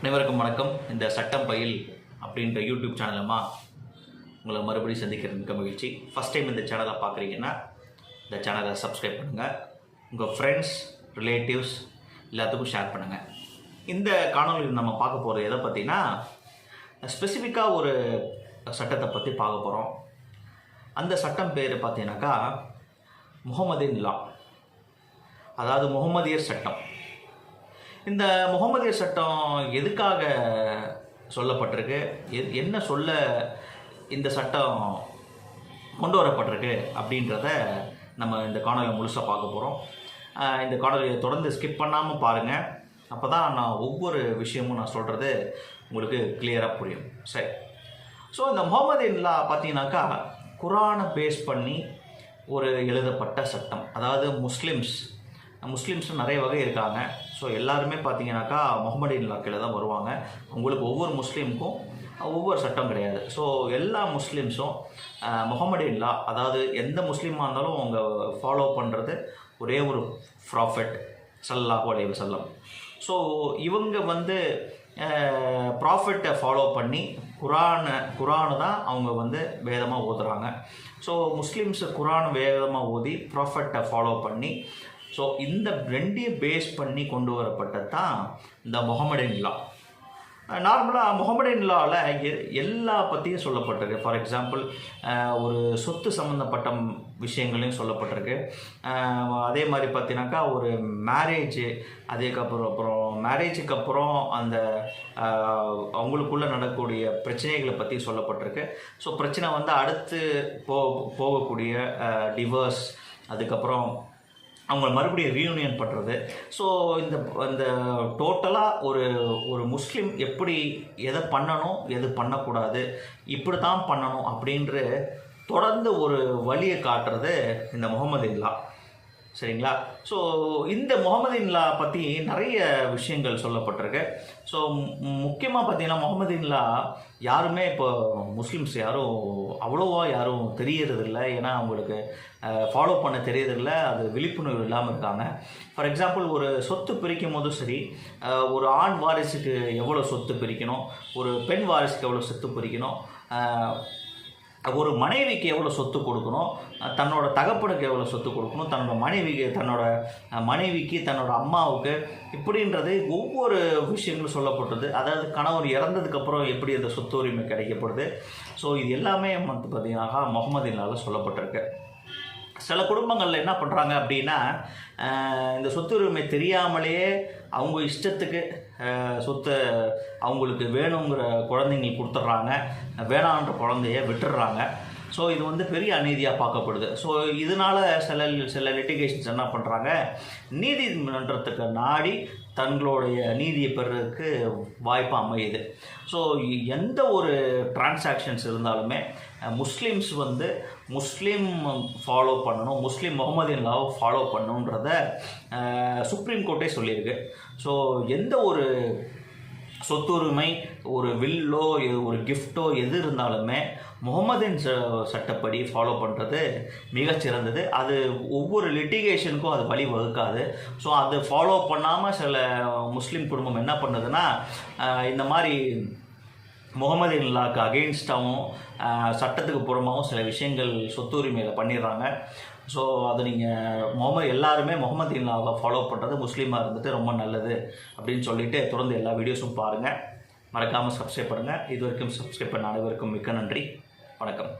அனைவருக்கும் வணக்கம். இந்த சட்டம் பயில் அப்படின்ற யூடியூப் சேனலமா உங்களை மறுபடியும் சந்திக்கிறது மிக மகிழ்ச்சி. ஃபஸ்ட் டைம் இந்த சேனலை பார்க்குறீங்கன்னா இந்த சேனலை சப்ஸ்கிரைப் பண்ணுங்கள் உங்கள் ஃப்ரெண்ட்ஸ் ரிலேட்டிவ்ஸ் எல்லாத்துக்கும் ஷேர் பண்ணுங்கள் இந்த காணொலியில் நம்ம பார்க்க போகிறது எதை பார்த்தீங்கன்னா ஸ்பெசிஃபிக்காக ஒரு சட்டத்தை பற்றி பார்க்க போகிறோம் அந்த சட்டம் பேர் பார்த்தீங்கன்னாக்கா முகமதின் லா அதாவது முகமதியர் சட்டம். இந்த முகமதிய சட்டம் எதுக்காக சொல்லப்பட்டிருக்கு? என்ன சொல்ல இந்த சட்டம் கொண்டு வரப்பட்டிருக்கு அப்படின்றத நம்ம இந்த காணொலியை முழுசாக பார்க்க போகிறோம் இந்த காணொலியை தொடர்ந்து ஸ்கிப் பண்ணாமல் பாருங்கள் அப்போ தான் நான் ஒவ்வொரு விஷயமும் நான் சொல்கிறது உங்களுக்கு கிளியராக புரியும். சரி. ஸோ இந்த முகமதின் பார்த்தீங்கன்னாக்கா குரானை பேஸ் பண்ணி ஒரு எழுதப்பட்ட சட்டம். அதாவது முஸ்லிம்ஸ் முஸ்லீம்ஸில் நிறைய வகை இருக்காங்க ஸோ எல்லாருமே பார்த்தீங்கன்னாக்கா முகமதின் லா கீழே தான் வருவாங்க. உங்களுக்கு ஒவ்வொரு முஸ்லீமுக்கும் ஒவ்வொரு சட்டம் கிடையாது. ஸோ எல்லா முஸ்லீம்ஸும் முகமதின் லா அதாவது எந்த முஸ்லீமாக இருந்தாலும் அவங்க ஃபாலோ பண்ணுறது ஒரே ஒரு ப்ராஃபெட் சல்லாஹூ அலைஹி செல்லம் ஸோ இவங்க வந்து ப்ராஃபிட்டை ஃபாலோ பண்ணி குரானை குரானு தான் அவங்க வந்து வேதமாக ஓதுறாங்க. ஸோ முஸ்லீம்ஸ் குரான் வேதமாக ஓதி ப்ராஃபிட்டை ஃபாலோ பண்ணி ஸோ இந்த ரெண்டையும் பேஸ் பண்ணி கொண்டு வரப்பட்டது தான் இந்த முகமடின் லா நார்மலாக முகமடின் லாவில் எல்லா பற்றியும் சொல்லப்பட்டிருக்கு. ஃபார் எக்ஸாம்பிள் ஒரு சொத்து சம்மந்தப்பட்ட விஷயங்களையும் சொல்லப்பட்டிருக்கு. அதே மாதிரி பார்த்தீங்கன்னாக்கா ஒரு மேரேஜ் அதுக்கப்புறம் அப்புறம் மேரேஜுக்கு அப்புறம் அந்த அவங்களுக்குள்ளே நடக்கக்கூடிய பிரச்சனைகளை பற்றி சொல்லப்பட்டிருக்கு. ஸோ பிரச்சனை வந்து அடுத்து போ போகக்கூடிய டிவர்ஸ் அதுக்கப்புறம் அவங்க மறுபடியும் ரீயூனியன் பண்ணுறது ஸோ இந்த இந்த டோட்டலாக ஒரு ஒரு முஸ்லீம் எப்படி எதை பண்ணணும் எது பண்ணக்கூடாது இப்படி தான் பண்ணணும் அப்படின்ற தொடர்ந்து ஒரு வழியை காட்டுறது இந்த முகமது இல்லா. சரிங்களா? ஸோ இந்த முகமதின்லா பற்றி நிறைய விஷயங்கள் சொல்லப்பட்டிருக்கு. ஸோ முக்கியமாக பார்த்தீங்கன்னா முகமதின்லா யாருமே இப்போ முஸ்லீம்ஸ் யாரும் அவ்வளோவா யாரும் தெரியறதில்ல. ஏன்னா அவங்களுக்கு ஃபாலோ பண்ண தெரியறதில்ல. அது விழிப்புணர்வு இல்லாமல் இருக்காங்க. ஃபார் எக்ஸாம்பிள் ஒரு சொத்து பிரிக்கும் போதும் சரி ஒரு ஆண் வாரிசுக்கு எவ்வளோ சொத்து பிரிக்கணும்? ஒரு பெண் வாரிசுக்கு எவ்வளோ சொத்து பிரிக்கணும்? ஒரு மனைவிக்கு எவ்வளோ சொத்து கொடுக்கணும்? தன்னோட தகப்பனுக்கு எவ்வளோ சொத்து கொடுக்கணும்? தன்னோட மனைவிக்கு தன்னோட மனைவிக்கு தன்னோட அம்மாவுக்கு இப்படின்றது ஒவ்வொரு விஷயங்களும் சொல்லப்பட்டது. அதாவது கணவர் இறந்ததுக்கப்புறம் எப்படி அந்த சொத்து உரிமை கிடைக்கப்படுது? ஸோ இது எல்லாமே வந்து பார்த்திங்கனாக்கா முகமதினால் சொல்லப்பட்டிருக்கு. சில குடும்பங்களில் என்ன பண்ணுறாங்க அப்படின்னா இந்த சொத்து உரிமை தெரியாமலேயே அவங்க இஷ்டத்துக்கு சொத்து சொத்தை அவங்களுக்கு வேணுங்கிற குழந்தைங்களுக்கு கொடுத்துட்றாங்க. வேணான்ற குழந்தைய விட்டுடுறாங்க. ஸோ இது வந்து பெரிய அநீதியாக பார்க்கப்படுது. ஸோ இதனால் சில சில லிட்டிகேஷன்ஸ் என்ன பண்ணுறாங்க நீதிமன்றத்துக்கு நாடி தங்களுடைய நீதியை பெறுறதுக்கு வாய்ப்பு அமையுது. ஸோ எந்த ஒரு டிரான்சாக்ஷன்ஸ் இருந்தாலுமே முஸ்லீம்ஸ் வந்து முஸ்லீம் ஃபாலோ பண்ணணும் முஸ்லீம் முகமதின் லாவை ஃபாலோ பண்ணணுன்றத சுப்ரீம் கோர்ட்டே சொல்லியிருக்கு. ஸோ எந்த ஒரு சொத்துரிமை ஒரு வில்லோ ஒரு கிஃப்ட்டோ எது இருந்தாலுமே முகமதின் ச- சட்டப்படி ஃபாலோ பண்ணுறது மிகச்சிறந்தது. அது ஒவ்வொரு லிட்டிகேஷனுக்கும் அது வழி வகுக்காது ஸோ அது ஃபாலோ பண்ணாமல் சில முஸ்லீம் குடும்பம் என்ன பண்ணுதுன்னா இந்த மாதிரி முகமது லாக்கு அகெயின்ஸ்டாகவும் சட்டத்துக்கு புறமாகவும் சில விஷயங்கள் சொத்து உரிமையில் பண்ணிடுறாங்க. ஸோ அது நீங்கள் முகமது எல்லாருமே முகமது இல்லாவை ஃபாலோ பண்ணுறது முஸ்லீமாக இருந்துட்டு ரொம்ப நல்லது அப்படின்னு சொல்லிட்டு தொடர்ந்து எல்லா வீடியோஸும் பாருங்கள் மறக்காமல் சப்ஸ்கிரைப் பண்ணுங்கள் இது வரைக்கும் சப்ஸ்கிரைப் பண்ண அனைவருக்கும் மிக்க நன்றி. வணக்கம்.